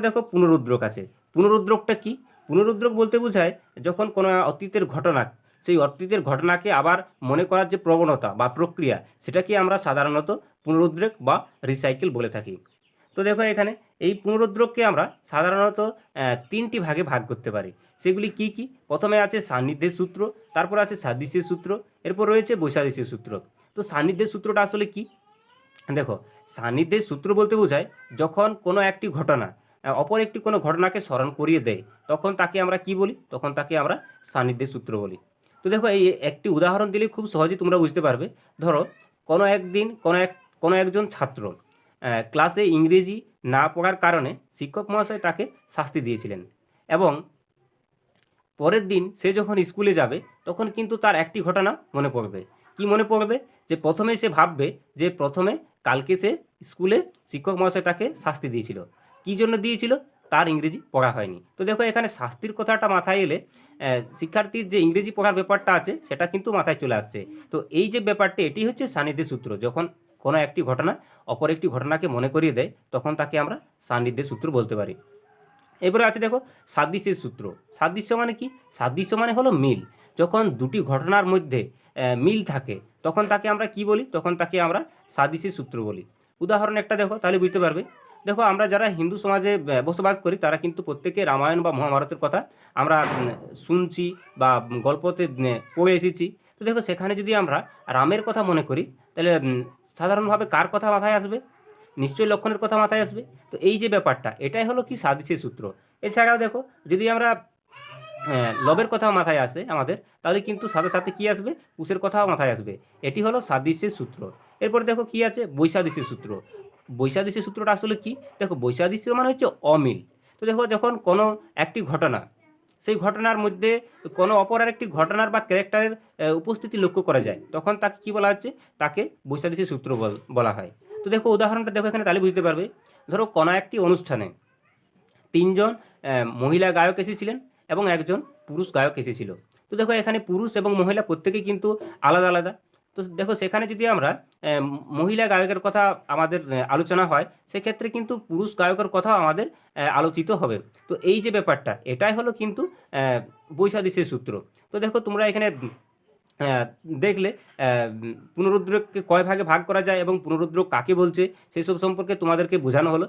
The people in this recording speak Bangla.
দেখো পুনরুদ্রক আছে। পুনরুদ্রকটা কি? পুনরুদ্রক বলতে বোঝায় যখন কোনো অতীতের ঘটনা, সেই অতীতের ঘটনাকে আবার মনে করার যে প্রবণতা বা প্রক্রিয়া, সেটাকে আমরা সাধারণত পুনরুদ্রেক বা রিসাইকেল বলে থাকি। তো দেখো এখানে, এই পুনরুদ্রককে আমরা সাধারণত তিনটি ভাগে ভাগ করতে পারি। সেগুলি কি কি? প্রথমে আছে সান্নিধ্যের সূত্র, তারপর আছে সাদৃশ্যের সূত্র, এরপর রয়েছে বৈসাদৃশ্যের সূত্র। তো সান্নিধ্যের সূত্রটা আসলে কি? দেখো, সান্নিধ্যের সূত্র বলতে বোঝায় যখন কোনো একটি ঘটনা অপর একটি কোনো ঘটনাকে স্মরণ করিয়ে দেয়, তখন তাকে আমরা কি বলি? তখন তাকে আমরা সান্নিধ্যের সূত্র বলি। তো দেখো, এই একটি উদাহরণ দিলে খুব সহজেই তোমরা বুঝতে পারবে। ধরো, কোনো একদিন কোনো এক, কোনো একজন ছাত্র ক্লাসে ইংরেজি না পড়ার কারণে শিক্ষক মহাশয় তাকে শাস্তি দিয়েছিলেন এবং পরের দিন সে যখন স্কুলে যাবে, তখন কিন্তু তার একটি ঘটনা মনে পড়বে। কি মনে পড়বে? যে প্রথমে সে ভাববে যে প্রথমে কালকে সে স্কুলে শিক্ষক মহাশয় তাকে শাস্তি দিয়েছিল। কী জন্য দিয়েছিল? তার ইংরেজি পড়া হয়নি। তো দেখো, এখানে শাস্তির কথাটা মাথায় এলে শিক্ষার্থীর যে ইংরেজি পড়ার ব্যাপারটা আছে, সেটা কিন্তু মাথায় চলে আসছে। তো এই যে ব্যাপারটি, এটি হচ্ছে সান্নিধ্যের সূত্র। যখন কোনো একটি ঘটনা অপর একটি ঘটনাকে মনে করিয়ে দেয়, তখন তাকে আমরা সান্নিধ্যের সূত্র বলতে পারি। এরপরে আছে দেখো, সাদৃশ্যের সূত্র। সাদৃশ্য মানে কি? সাদৃশ্য মানে হলো মিল। যখন দুটি ঘটনার মধ্যে মিল থাকে, তখন তাকে আমরা কি বলি? তখন তাকে আমরা সাদৃশ্যের সূত্র বলি। উদাহরণ একটা দেখো, তাহলে বুঝতে পারবে। দেখো, আমরা যারা হিন্দু সমাজে বসবাস করি, তারা কিন্তু প্রত্যেকে রামায়ণ বা মহাভারতের কথা আমরা শুনছি বা গল্পতে পড়ে এসেছি। তো দেখো, সেখানে যদি আমরা রামের কথা মনে করি, তাহলে সাধারণভাবে কার কথা মাথায় আসবে? নিশ্চয়ই লক্ষণের কথা মাথায় আসবে। তো এই যে ব্যাপারটা, এটাই হলো কি সাদৃশ্যের সূত্র। এছাড়াও দেখো, যদি আমরা লবের কথা মাথায় আসে আমাদের, তাহলে কিন্তু সাথে সাথে কি আসবে? কুশের কথাও মাথায় আসবে। এটি হলো সাদৃশ্যের সূত্র। এরপর দেখো, কি আছে? বৈসাদৃশ্যের সূত্র। বৈসাদৃশ্যের সূত্রটা আসলে কি? দেখো বৈসাদৃশ্য মানে হচ্ছে অমিল। তো দেখো, যখন কোনো একটি ঘটনা, সেই ঘটনার মধ্যে কোনো অপর একটি ঘটনার বা ক্যারেক্টারের উপস্থিতি লক্ষ্য করা যায়, তখন তাকে কি বলা হচ্ছে? তাকে বৈসাদৃশ্যের সূত্র বলা হয়। তো দেখো, উদাহরণটা দেখো এখানে, তাহলে বুঝতে পারবে। ধরো, কোনো একটি অনুষ্ঠানে তিনজন মহিলা গায়ক এসেছিলেন এবং একজন পুরুষ গায়ক এসেছিল। তো দেখো, এখানে পুরুষ এবং মহিলা প্রত্যেকেই কিন্তু আলাদা আলাদা। তো দেখো সেখানে যদি আমরা মহিলা গায়কের কথা আমাদের আলোচনা হয় সেক্ষেত্রে কিন্তু পুরুষ গায়কের কথাও আমাদের আলোচিত হবে। তো এই যে ব্যাপারটা এটাই হলো কিন্তু আহ, বৈসাদৃশ্যের সূত্র। তো দেখো তোমরা এখানে দেখলে পুনরুদ্রককে কয় ভাগে ভাগ করা যায় এবং পুনরুদ্রক কাকে বলছে সেই সব সম্পর্কে তোমাদেরকে বোঝানো হলো।